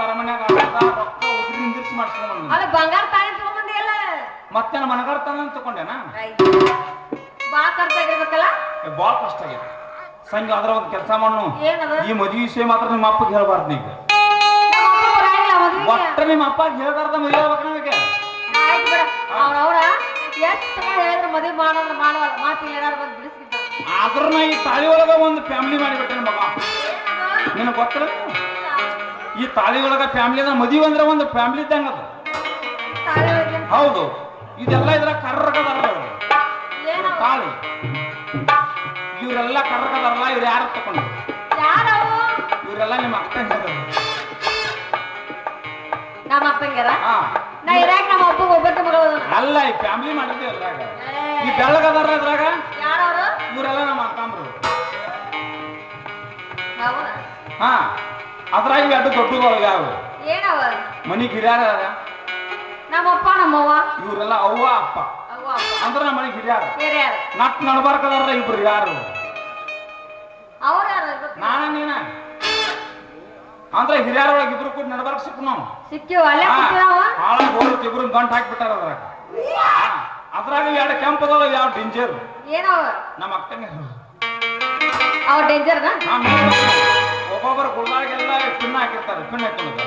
ಅವತಾರ ಮನ್ಯಾಗ ಅರ್ಧ ರೊಕ್ಕ ಉದ್ರಿ ನಿಂದಿರ್ಸಿ ಮಾಡ್ಸ್ಕೊಂಡ್ ಅಲ್ಲ ಬಂಗಾರ ತಾಳಿ ತಗೊಂಬಂದಿ ಅಲ್ಲ ಮತ್ತೆ ನಾನು ಮನಗಾಡ್ತಾನ ಅಂತ ತಗೊಂಡೆನಾ? ಬಾ ಖರ್ಚಾಗಿರ್ಬೇಕಲ್ಲ? ಏ, ಬಾಳ್ ಕಷ್ಟ ಆಗಿದೆ ಸಂಜೆ ಅದ್ರ ಒಂದು ಕೆಲಸ ಮಾಡು. ಏನದ? ಈ ಮದುವೆ ವಿಷಯ ಮಾತ್ರ ನಿಮ್ಮ ಅಪ್ಪಗೆ ಹೇಳ್ಬಾರ್ದು ನೀವು. ಒಟ್ಟ ನಿಮ್ಮ ಅಪ್ಪ ಹೇಳ್ಬಾರ್ದ ಮದುವೆ ಆಗ್ಬೇಕು ನಮಗೆ? ಅವ್ರವ್ರ ಎಷ್ಟು ಹೇಳಿದ್ರೆ ಮದುವೆ ಮಾಡೋದ್ರ ಬಂದು ಆದ್ರೂ ನಾ ಈ ತಾಳಿ ಒಳಗ ಒಂದು ಫ್ಯಾಮಿಲಿ ಮಾಡಿಬಿಟ್ಟೆ ಮಗ ನಿನಗೆ ಗೊತ್ತಿಲ್ಲ? ಈ ತಾಳಿ ಒಳಗ ಫ್ಯಾಮಿಲಿ ಅದ ಮದುವೆ ಅಂದ್ರೆ ಒಂದು ಫ್ಯಾಮಿಲಿ ಇದ್ದಂಗ ಅದು. ತಾಳಿ ಒಳಗ ಹೌದು. ಇದೆಲ್ಲ ಇದ್ರ ಕರ್ರಕದಾರಲ್ಲ ಇವ್ರು. ತಾಳಿ. ಇವರೆಲ್ಲ ಕರ್ರಕದಾರಲ್ಲ ಇವ್ರು ಯಾರು ತಗೊಂಡು ಇವರೆಲ್ಲ ನಿಮ್ಮ ಅಕ್ಕ ಹೇಳಿದ್ರು ನಮ್ಮ ಅಪ್ಪಂಗ್ಯಾರ ಹಾ. ನಾ ಇರಾಕ ನಮ್ಮ ಅಪ್ಪ ಒಬ್ಬಟ್ಟು ಮಗಳು ಅಲ್ಲ ಈ ಫ್ಯಾಮಿಲಿ ಮಾಡಿದ್ವಿ ಅದ್ರಾಗ ಈ ಬೆಳ್ಳಗದಾರ ಅದ್ರಾಗ ಯಾರವರು? ಇವರೆಲ್ಲ ನಮ್ಮ ಅಕ್ಕಂಬ್ರು ಹಾ. ಅದ್ರಾಗ ಎರಡು ದೊಡ್ಡವು ಯಾವ ಏನವ? ಮನಿ ಹಿರಿಯಾರ ಅದಾರ. ನಮ್ಮಪ್ಪ ನಮ್ಮವ್ವ? ಇವರೆಲ್ಲ ಅವ್ವ ಅಪ್ಪ. ಅವ್ವ ಅಂದ್ರ ನಮ್ಮ ಮನೆಗೆ ಹಿರಿಯಾರ ಬೇರೆ ಯಾರು ನಟ್ ನಡ್ಬಾರ್ಕದಾರ ಇಬ್ರು ಯಾರು? ಅವ್ರು ಯಾರು. ನಾನ ನೀನ? ಅಂದ್ರೆ ಹಿರಿಯರ ಒಳಗೆ ಇಬ್ರು ಕೂಡ ನಡ್ಬಾರ್ಕ್ ಸಿಕ್ಕು ನಾವು. ಸಿಕ್ಕಿವ? ಅಲ್ಲೇ ಕೂತಿದಾವ ಹಾಳ ಬೋರು ಇಬ್ರು ಗಂಟ್ ಹಾಕ್ಬಿಟ್ಟಾರ ಅದ್ರಾಗ. ಹಾ, ಅದ್ರಾಗ ಎರಡು ಕೆಂಪದವ ಯಾವ ಡೇಂಜರ್ ಏನವ? ನಮ್ಮ ಅಕ್ಕಂಗೆ ಅವ ಡೇಂಜರ್ ನಾ? ನೋಡ್ಬೇಕು. ಒಬ್ಬೊಬ್ಬರು ಗುಳ್ದಾಗೆಲ್ಲ ಪಿನ್ನ ಹಾಕಿರ್ತಾರೆ ಪಿನ್ನ ಹಾಕೊಳ್ಳೋದು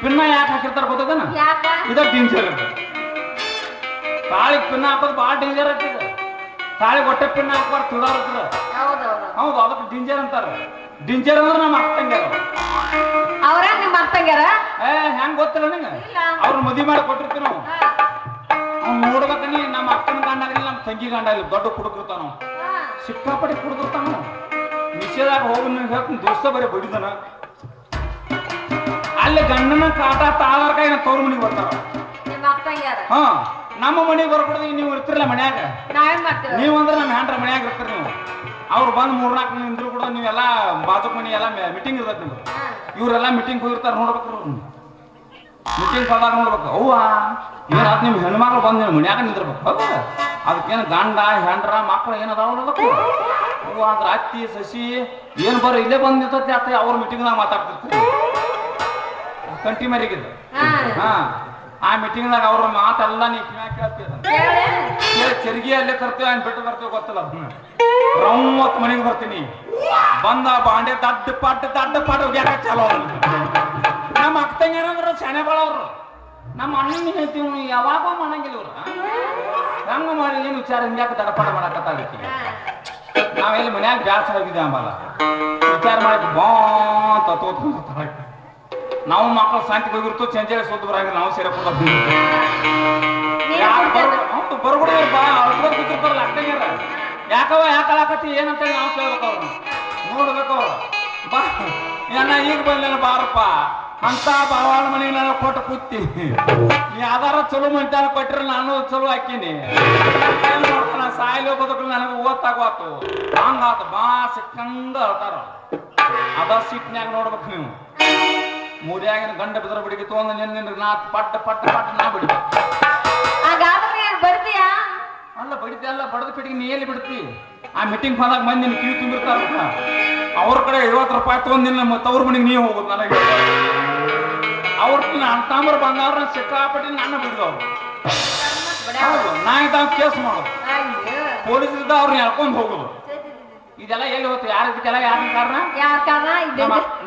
ಪಿನ್ನ ಯಾಕೆ ಹಾಕಿರ್ತಾರೆ ಗೊತ್ತದನ? ಯಾಕ? ಇದ ಡೇಂಜರ್ ಅದು. ತಾಳಿಗೆ ಪಿನ್ನ ಹಾಕೋದು ಭಾಳ ಡೇಂಜರ್ ಆಗ್ತದೆ ತಾಳಿಗೆ ಹೊಟ್ಟೆ ಪಿನ್ನ ಹಾಕ್ಬಾರ್ದು ತುಳಾರ್ತದ ಹೌದೌದು. ಹೌದು ಅದಕ್ಕೆ ಡಿಂಜರ್ ಅಂತಾರೆ. ಡಿಂಜರ್ ಅಂದ್ರೆ ನಮ್ಮ ಅಕ್ಕಂಗೆ ಅವ್ರ ನಿಮ್ಮ ಅರ್ಥಂಗ್ಯಾರ ಏ ಹೆಂಗ್ ಗೊತ್ತಿಲ್ಲ ನಿಂಗೆ? ಅವ್ರ ಮದುವೆ ಮಾಡಿ ಕೊಟ್ಟಿರ್ತೀವಿ ನಾವು. ಅವ್ನು ನೋಡ್ಬೇಕನಿ ನಮ್ಮ ಅಕ್ಕನ ಗಂಡ ಆಗಲಿ ನಮ್ಮ ತಂಗಿ ಗಂಡ ಆಗಲಿ ದೊಡ್ಡ ಕುಡುಕಿರ್ತಾನ. ಸಿಕ್ಕಾಪಟ್ಟೆ ಕುಡುಕಿರ್ತಾನ ನಾವು ನಿಷೇಧಾಗ ಹೋಗಿ ನೀವು ಹೇಳ್ತೀನಿ ದೋಸ್ತ ಬರೀ ಬಡಿದನ ಅಲ್ಲಿ ಗಂಡನ ಕಾಟ ತಾಳರ್ಕ ಏನ ತೋರ್ ಮನೆಗೆ ಬರ್ತಾರ. ನಿಮ್ಮ ಹಾ ನಮ್ಮ ಮನೆಗೆ ಬರ್ಕೊಡ್ದು ನೀವು ಇರ್ತಿರಲ್ಲ ಮನ್ಯಾಗ. ನಾವೇನ್ ಮಾಡ್ತೀವಿ? ನೀವು ಅಂದ್ರೆ ನಮ್ಮ ಹೆಂಡ್ರ ಮನ್ಯಾಗ ಇರ್ತೀರಿ ನೀವು. ಅವ್ರು ಬಂದು ಮೂರ್ನಾಲ್ಕು ನಿಂದ್ರು ಕೂಡ ನೀವೆಲ್ಲ ಬಾಜುಕ್ ಮನೆ ಎಲ್ಲ ಮೀಟಿಂಗ್ ಇರ್ತದೆ ನೀವು. ಇವರೆಲ್ಲ ಮೀಟಿಂಗ್ ಹೋಗಿರ್ತಾರೆ ನೋಡ್ಬೇಕು ಮೀಟಿಂಗ್ ಹೋದಾಗ ನೋಡ್ಬೇಕು ಅವ್ವ ಏನಾದ್ ನಿಮ್ ಹೆಣ್ಮಕ್ಳು ಬಂದು ನಿಮ್ಮ ಮನ್ಯಾಗ ನಿಂದಿರ್ಬೇಕು. ಅದಕ್ಕೇನು ಗಂಡ ಹೆಂಡ್ರ ಮಕ್ಳು ಏನದಾವ ನೋಡ್ಬೇಕು. ಅದ್ರ ಅತ್ತಿ ಸಸಿ ಏನ್ ಬರೋ ಇಲ್ಲೇ ಬಂದ್ ನಿಂತೈತಿ ಅತ್ತ ಅವ್ರ ಮೀಟಿಂಗ್ನಾಗ ಮಾತಾಡ್ತಿರ್ತೀರಿ ಕಂಟಿ ಮರಿಗಿದ್ದು ಹಾ. ಆ ಮೀಟಿಂಗ್ನಾಗ ಅವ್ರ ಮಾತೆಲ್ಲ ನೀ ಕಿವ್ಯಾಗ ಕೇಳ್ತೀರ ಚರ್ಗಿ ಅಲ್ಲೇ ತರ್ತೀವಿ ಅಂತ ಬಿಟ್ಟು ಬರ್ತೀವಿ ಗೊತ್ತಿಲ್ಲ ಅದನ್ನ ರೌವತ್ ಮನೆಗೆ ಬರ್ತೀನಿ. ಬಂದ ಬಾಂಡೆ ದಡ್ಡ ಪಾಟ್ ದಡ್ಡ ಪಾಟ್ ಹೋಗ್ಯಾಕ ಚಲೋ. ನಮ್ಮ ಅಕ್ಕ ಏನಂದ್ರ ಸೆಣೆ ಬಾಳವ್ರು. ನಮ್ಮ ಅಣ್ಣನ ಹೇಳ್ತೀವಿ ಯಾವಾಗ ಮಾಡಂಗಿಲ್ಲ ಇವ್ರು. ಹಂಗ ಮಾಡಿ ಏನು ವಿಚಾರ ಹಿಂಗ್ಯಾಕ ದಡಪಾಡ ಮಾಡಕತ್ತಾಗೈತಿ ಹಾ. ನಾವೆಲ್ಲಿ ಮನ್ಯಾಗ ಬ್ಯಾಸ ಹೋಗಿದ್ದೆ ಅಂಬಲ್ಲ. ವಿಚಾರ ಮಾಡಿ ಬಾ ಅಂತ ತೋತ್. ನಾವು ಮಕ್ಕಳು ಶಾಂತಿ ಹೋಗಿರ್ತು ಚಂಚಲ ಸೋತು ಬರಂಗ ನಾವು ಸೇರೆ ಕೊಡ್ತಾ ನೀನ್ ಯಾರು ಕೊಡ್ತೇನ? ಹೌದು ಬರ್ಬಿಡಿ ಬಾ ಅವ್ರ ಕೂತಿರ್ತಾರಲ್ಲ ಯಾಕವ ಯಾಕಲಾಕತಿ ಏನಂತ ನಾವು ಕೇಳ್ಬೇಕು ಅವ್ರನ್ನ. ನೋಡ್ಬೇಕು ಅವ್ರು. ಬಾ. ಏನ ಈಗ ಬಂದೇನ ಬಾರಪ್ಪ. ಅಂತ ಬಾವಾಳ ಮನೆಗೆ ನಾನು ಕೊಟ್ಟು ಕೂತಿ. ನೀ ಆಧಾರ ಚಲೋ ಮಂಟಾನ ಕೊಟ್ಟರೆ ನಾನು ಚಲೋ ಹಾಕಿನಿ. ನೋಡ್ತಾನ ಸಾಯಿಲೆ ಬದುಕು ನನಗೆ ಓದ್ತಾಗೋತು ಹಂಗಾತು ಬಾ ಸಿಕ್ಕಂಗ ಅಳ್ತಾರ. ಅದ ಸಿಟ್ನ್ಯಾಗ ನೋಡ್ಬೇಕು ನೀವು. ಮೂರ್ಯಾಗಿನ ಗಂಡ ಬಿದ್ರ ಬಿಡಿಗೆ ತೊಗೊಂಡು ನಿನ್ನ ನಾ ಪಟ್ಟ ಪಟ್ಟ ಪಟ್ಟ ನಾ ಬಿಡಿ ಅಲ್ಲ ಬಡಿದೆ ಅಲ್ಲ ಬಡದ ಪೆಟ್ಟಿಗೆ ನೀ ಎಲ್ಲಿ ಬಿಡ್ತಿ? ಆ ಮೀಟಿಂಗ್ ಬಂದಾಗ ಮಂದಿ ಕಿವಿ ತುಂಬಿರ್ತಾರ ಅವ್ರ ಕಡೆ ಐವತ್ತು ರೂಪಾಯಿ ತಗೊಂಡ್ ನಿನ್ನ ತವ್ರ ಮನೆಗೆ ನೀವು ಹೋಗುದು ನನಗೆ. ಅವ್ರ ಅಂತಾಮ್ರ ಬಂದವ್ರ ಸಿಕ್ಕಾಪಟ್ಟಿ ನನ್ನ ಬಿಡುದು ಅವ್ರು ನಾ ಇದ್ದಾಗ ಕೇಸ್ ಮಾಡು. ಪೊಲೀಸ್ ಇದ್ದ ಅವ್ರನ್ನ ಎಳ್ಕೊಂಡ್ ಹೋಗುದು. ಇದೆಲ್ಲ ಎಲ್ಲಿ ಹೋಗ್ತು ಯಾರ ಇದಕ್ಕೆಲ್ಲ ಯಾರ ಕಾರಣ? ಯಾರ ಕಾರಣ?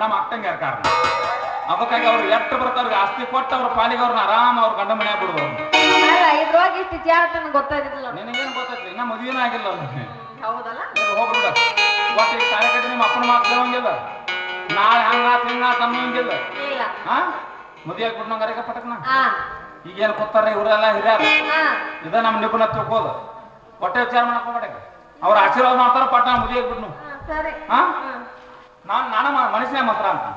ನಮ್ಮ ಅಕ್ಕಂಗೆ ಯಾರ ಕಾರಣ. ಅದಕ್ಕಾಗಿ ಅವ್ರು ಎಷ್ಟು ಬರ್ತಾವ್ರಿಗೆ ಆಸ್ತಿ ಕೊಟ್ಟು ಅವ್ರ ಪಾಲಿಗೆ ಅವ್ರನ್ನ ಆರಾಮ ಅವ್ರ ಗಂಡ ಮನ್ಯಾಗ ಅಲ್ಲ ಇದ್ರೊಳಗೆ ಇಷ್ಟು ವಿಚಾರ ನನಗೆ ಗೊತ್ತಾಗಿದ್ದಿಲ್ಲ. ನಿನಗೇನು ಗೊತ್ತೈತಿ ಇನ್ನ ಮದುವೆನೇ ಆಗಿಲ್ಲ ಅವ್ರಿಗೆ ಹೌದಲ್ಲ? ಹೋಗ್ಬಿಡ. ಒಟ್ಟು ಈಗ ಕಟ್ಟಿ ನಿಮ್ಮ ಅಪ್ಪನ ಮಾತು ಕೇಳೋಂಗಿಲ್ಲ. ನಾಳೆ ಹಂಗಾತ್ ಹಿಂಗಾತ್ ಅನ್ನೋಂಗಿಲ್ಲ. ಇಲ್ಲ. ಹಾ? ಮದುವೆ ಆಗ್ಬಿಟ್ನಂಗಾರೆ ಪಟಕ್ನ? ಹಾ. ಈಗೇನು ಕೊತ್ತಾರ ಇವರೆಲ್ಲ ಹಿರಿಯರು? ಇದ ನಮ್ಮ ನಿಪುಣ ತಿಳ್ಕೋದು. ಹೊಟ್ಟೆ ವಿಚಾರ ಮಾಡಕ್ ಹೋಗ್ಬೇಡ ಅವ್ರ ಆಶೀರ್ವಾದ ಮಾಡ್ತಾರ ಪಟ್ಟ ಮದುವೆ ಆಗ್ಬಿಟ್ನು ಹಾ. ನಾನು ನಾನು ಮನಸ್ಸಿನ ಮಾತ್ರ ಅಂತ.